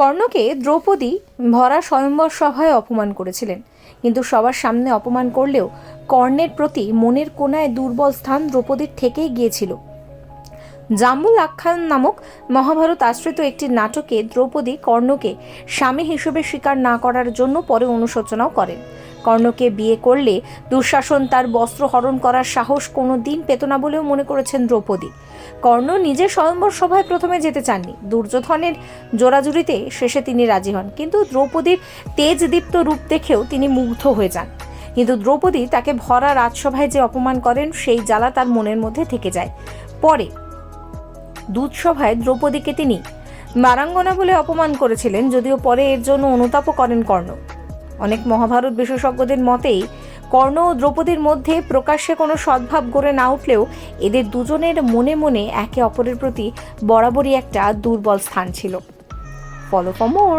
কর্ণকে দ্রৌপদী ভরা স্বয়ম্বর সভায় অপমান করেছিলেন। কিন্তু সবার সামনে অপমান করলেও কর্ণের প্রতি মনের কোনায় দুর্বল স্থান দ্রৌপদীর থেকেই গিয়েছিল। জাম্বুল আখ্যান নামক মহাভারত আশ্রিত একটি নাটকে দ্রৌপদী কর্ণকে স্বামী হিসেবে স্বীকার না করার জন্য পরে অনুশোচনাও করেন। কর্ণকে বিয়ে করলে দুঃশাসন তার বস্ত্র হরণ করার সাহস কোনো দিন পেত না বলেও মনে করেছেন দ্রৌপদী। কর্ণ নিজে স্বয়ম্বর সভায় প্রথমে যেতে চাননি। দুর্যোধনের জোরাজুরিতে শেষে তিনি রাজি হন। কিন্তু দ্রৌপদীর তেজদীপ্ত রূপ দেখেও তিনি মুগ্ধ হয়ে যান। কিন্তু দ্রৌপদী তাকে ভরা রাজসভায় যে অপমান করেন, সেই জ্বালা তার মনের মধ্যে থেকে যায়। পরে দুধসভায় দ্রৌপদীকে তিনি মারাঙ্গনা বলে অপমান করেছিলেন, যদিও পরে এর জন্য অনুতাপও করেন কর্ণ। অনেক মহাভারত বিশেষজ্ঞদের মতেই কর্ণ ও দ্রৌপদীর মধ্যে প্রকাশ্যে কোনো সদ্ভাব গড়ে না উঠলেও এদের দুজনের মনে মনে একে অপরের প্রতি বরাবরই একটা দুর্বল স্থান ছিল। Follow for more